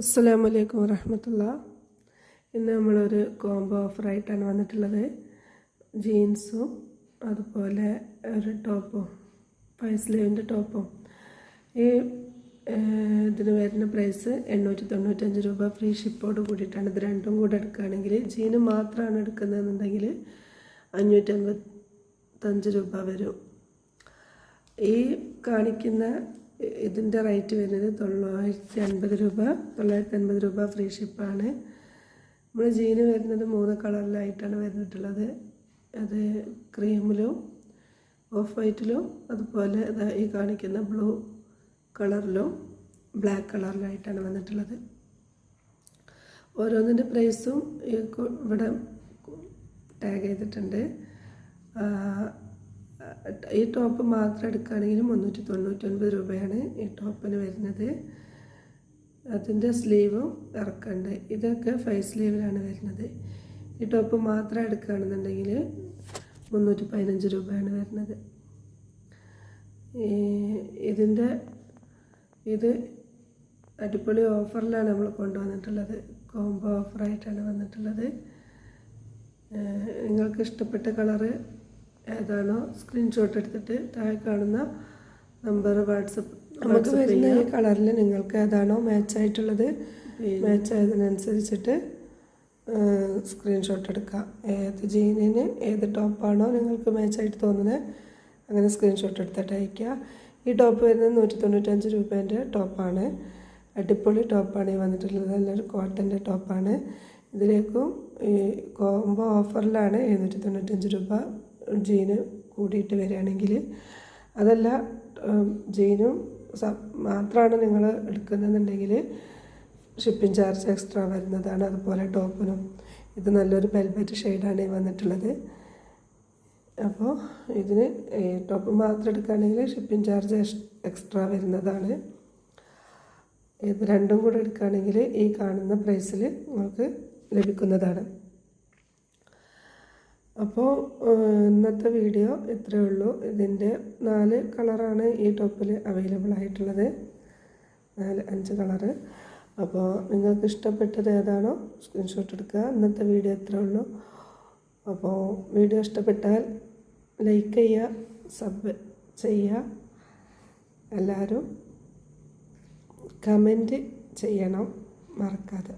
അസ്സാം വലൈക്കും വരഹമത്തുള്ള ഇന്ന് നമ്മളൊരു കോംബോ ഓഫറായിട്ടാണ് വന്നിട്ടുള്ളത്. ജീൻസും അതുപോലെ ഒരു ടോപ്പും ഫൈവ് ടോപ്പും. ഈ ഇതിന് വരുന്ന പ്രൈസ് എണ്ണൂറ്റി തൊണ്ണൂറ്റഞ്ച് രൂപ ഫ്രീ ഷിപ്പോട് കൂടിയിട്ടാണ്. ഇത് രണ്ടും കൂടെ എടുക്കുകയാണെങ്കിൽ ജീന് മാത്രമാണ് എടുക്കുന്നതെന്നുണ്ടെങ്കിൽ അഞ്ഞൂറ്റമ്പത്തഞ്ച് രൂപ വരും. ഈ കാണിക്കുന്ന ഇതിന്റെ റേറ്റ് വരുന്നത് തൊള്ളായിരത്തി അൻപത് രൂപ. തൊള്ളായിരത്തി അൻപത് രൂപ ഫ്രീ ഷിപ്പാണ്. നമ്മൾ ജീന് വരുന്നത് മൂന്ന് കളറിലായിട്ടാണ് വരുന്നിട്ടുള്ളത്. അത് ക്രീമിലും ഓഫ് വൈറ്റിലും അതുപോലെ ഈ കാണിക്കുന്ന ബ്ലൂ കളറിലും ബ്ലാക്ക് കളറിലായിട്ടാണ് വന്നിട്ടുള്ളത്. ഓരോന്നിന്റെ പ്രൈസും ഇവിടെ ടാഗ് ചെയ്തിട്ടുണ്ട്. ഈ ടോപ്പ് മാത്രം എടുക്കുകയാണെങ്കിൽ മുന്നൂറ്റി തൊണ്ണൂറ്റൊൻപത് രൂപയാണ് ഈ ടോപ്പിന് വരുന്നത്. അതിന്റെ സ്ലീവും ഇറക്കുന്നുണ്ട് ഇതൊക്കെ ഫൈവ് സ്ലീവിലാണ് വരുന്നത്. ഈ ടോപ്പ് മാത്രം എടുക്കുകയാണെന്നുണ്ടെങ്കിൽ മുന്നൂറ്റി പതിനഞ്ച് രൂപയാണ് വരുന്നത്. ഇതിന്റെ ഇത് അടിപൊളി ഓഫറിലാണ് നമ്മൾ കൊണ്ടുവന്നിട്ടുള്ളത്. കോംബോ ഓഫറായിട്ടാണ് വന്നിട്ടുള്ളത്. നിങ്ങൾക്ക് ഇഷ്ടപ്പെട്ട കളറ് ഏതാണോ സ്ക്രീൻഷോട്ട് എടുത്തിട്ട് താഴെ കാണുന്ന നമ്പർ വാട്സപ്പ് നമുക്ക് വരുന്ന ഈ കളറിൽ നിങ്ങൾക്ക് ഏതാണോ മാച്ച് ആയിട്ടുള്ളത് മാച്ച് ആയതിനനുസരിച്ചിട്ട് സ്ക്രീൻഷോട്ട് എടുക്കുക ഏത് ജീനിന് ഏത് ടോപ്പാണോ നിങ്ങൾക്ക് മാച്ചായിട്ട് തോന്നുന്നത് അങ്ങനെ സ്ക്രീൻഷോട്ട് എടുത്തിട്ട് അയക്കുക ഈ ടോപ്പ് വരുന്നത് നൂറ്റി തൊണ്ണൂറ്റഞ്ച് രൂപേന്റെ ടോപ്പാണ് അടിപൊളി ടോപ്പാണ് ഈ വന്നിട്ടുള്ളത്. നല്ലൊരു കോട്ടന്റെ ടോപ്പാണ് ഇതിലേക്കും ഈ കോംബോ ഓഫറിലാണ് എഴുന്നൂറ്റി തൊണ്ണൂറ്റഞ്ച് രൂപ ജീന് കൂടിയിട്ട് വരികയാണെങ്കിൽ അതല്ല ജെയിനും മാത്രമാണ് നിങ്ങൾ എടുക്കുന്നതെന്നുണ്ടെങ്കിൽ ഷിപ്പിംഗ് ചാർജ് എക്സ്ട്രാ വരുന്നതാണ്. അതുപോലെ ടോപ്പിനും ഇത് നല്ലൊരു വെൽവെറ്റ് ഷെയ്ഡാണ് വന്നിട്ടുള്ളത്. അപ്പോൾ ഇതിന് ടോപ്പ് മാത്രം എടുക്കുകയാണെങ്കിൽ ഷിപ്പിംഗ് ചാർജ് എക്സ്ട്രാ വരുന്നതാണ്. ഇത് രണ്ടും കൂടെ എടുക്കുകയാണെങ്കിൽ ഈ കാണുന്ന പ്രൈസിൽ നിങ്ങൾക്ക് ലഭിക്കുന്നതാണ്. അപ്പോൾ ഇന്നത്തെ വീഡിയോ ഇത്രയേ ഉള്ളൂ. ഇതിന്റെ നാല് കളറാണ് ഈ ടോപ്പിൽ അവൈലബിൾ ആയിട്ടുള്ളത്. നാല് അഞ്ച് കളറ്. അപ്പോൾ നിങ്ങൾക്ക് ഇഷ്ടപ്പെട്ടത് ഏതാണോ സ്ക്രീൻഷോട്ട് എടുക്കുക. ഇന്നത്തെ വീഡിയോ ഇത്രയേ ഉള്ളൂ. അപ്പോൾ വീഡിയോ ഇഷ്ടപ്പെട്ടാൽ ലൈക്ക് ചെയ്യുക സബ് ചെയ്യുക. എല്ലാവരും കമന്റ് ചെയ്യണം. മറക്കാതെ.